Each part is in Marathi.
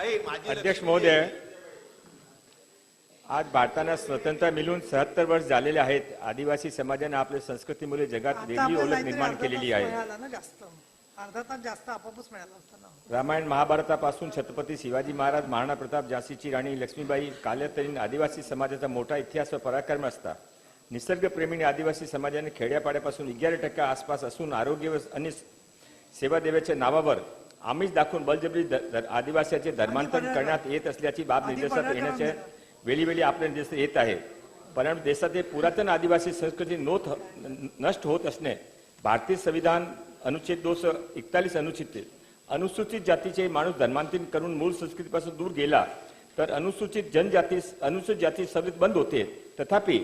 अध्यक्ष महोदय आज भारताला स्वतंत्र मिळून सत्तर वर्ष झालेले आहेत. आदिवासी समाजाने आपल्या संस्कृतीमुळे जगात वेगळी ओळख निर्माण केलेली आहे. रामायण महाभारतापासून छत्रपती शिवाजी महाराज महाराणा प्रताप झाशीची राणी लक्ष्मीबाई काल्यातरीन आदिवासी समाजाचा मोठा इतिहास व पराक्रम असता. निसर्गप्रेमीने आदिवासी समाजाने खेड्यापाड्यापासून अग्यार टक्के आसपास असून आरोग्य व अन्य सेवा देवाच्या नावावर आमिष दाखवून द- आदिवासीचे धर्मांतर करण्यात येत असल्याची बाब आधी निर्देशात पडळकर येण्याच्या आंदोलन. वेळी वेळी आपल्या दिसत येत आहे परंतु देशातील पुरातन आदिवासी संस्कृती नोत नष्ट होत असणे भारतीय संविधान अनुच्छेद दोनशे एकतालीस अनुच्छेद अनुसूचित जातीचे माणूस धर्मांतरण करून मूळ संस्कृतीपासून दूर गेला तर अनुसूचित जनजाती अनुसूचित जाती सवलत बंद होते तथापि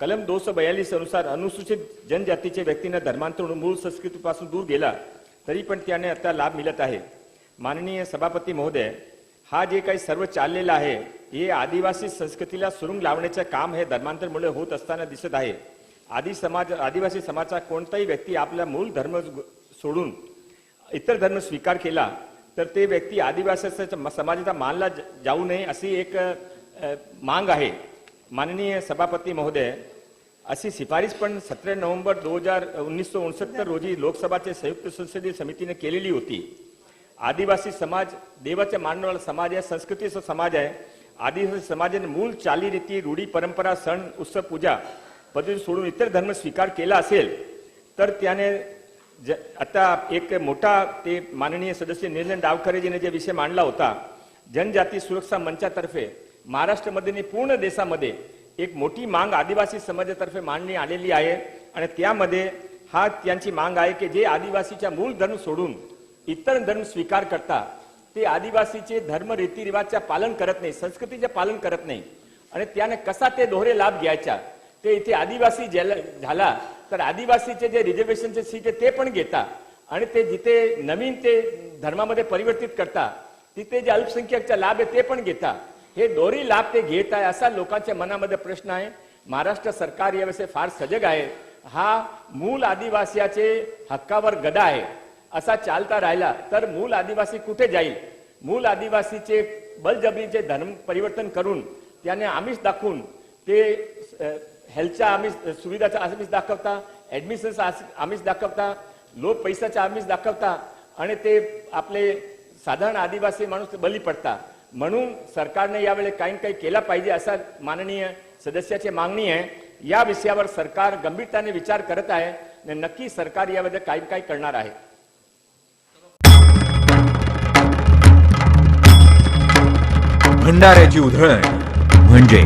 कलम दोनशे बयालीस अनुसार अनुसूचित जनजातीचे व्यक्तींना धर्मांतर होऊन मूळ संस्कृतीपासून दूर गेला तरी पण त्याने आता लाभ मिळत आहे. माननीय सभापती महोदय हा जे काही सर्व चाललेलं आहे हे आदिवासी संस्कृतीला सुरुंग लावण्याचं काम हे धर्मांतरमुळे होत असताना दिसत आहे. आदी समाज आदिवासी समाजाचा कोणताही व्यक्ती आपला मूळ धर्म सोडून इतर धर्म स्वीकार केला तर ते व्यक्ती आदिवासी समाजाचा मानला जाऊ नये अशी एक मांग आहे. माननीय सभापती महोदय अशी शिफारिश पण सतरा नोव्हेंबर दोन हजार उन्नीसशे उनसत्तर रोजी लोकसभाच्या संयुक्त संसदीय समितीने केलेली होती. आदिवासी समाज देवाच्या मानवाला समाज आहे संस्कृतीचा समाज आहे. आदिवासी समाजाने मूळ चालीरीती रूढी परंपरा सण उत्सव पूजा पद्धती सोडून इतर धर्म स्वीकार केला असेल तर त्याने ज आता एक मोठा ते माननीय सदस्य निरंजन डावखरेजीने जे विषय मांडला होता जनजाती सुरक्षा मंचातर्फे महाराष्ट्रामध्ये पूर्ण देशामध्ये एक मोठी मांग आदिवासी समाजातर्फे मांडणी आलेली आहे आणि त्यामध्ये हा त्यांची मांग आहे की जे आदिवासीच्या मूळ धर्म सोडून इतर धर्म स्वीकार करता ते आदिवासीचे धर्म रीतिरिवाजच्या पालन करत नाही संस्कृतीचे पालन करत नाही. आणि त्याने कसा ते दोहरे लाभ घ्यायचा? ते इथे आदिवासी ज्याला- झाला तर आदिवासीचे जे रिझर्वेशनचे सीट आहे ते पण घेता. आणि ते जिथे नवीन ते धर्मामध्ये परिवर्तित करता तिथे जे अल्पसंख्याकचा लाभ आहे ते पण घेता. हे दोरी लाभ ते घेत आहे असा लोकांच्या मनामध्ये प्रश्न आहे. महाराष्ट्र सरकार याविषयी फार सजग आहे. हा मूल आदिवासीचे हक्कावर गदा आहे. असा चालता राहिला तर मूल आदिवासी कुठे जाईल? मूल आदिवासीचे बलजबरीचे धर्म परिवर्तन करून त्याने आमिष दाखवून ते हेल्थच्या आमिष सुविधाचा आमिष दाखवता ऍडमिशनचा आमिष दाखवता लोक पैशाचा आमिष दाखवता आणि ते आपले साधारण आदिवासी माणूस बली पडतात म्हणून सरकारने यावेळी काही काही केला पाहिजे असा माननीय सदस्याची मागणी आहे. या विषयावर सरकार गंभीरताने विचार करत आहे आणि नक्की सरकार यामध्ये काही काही करणार आहे. भंडाऱ्याची उधळण म्हणजे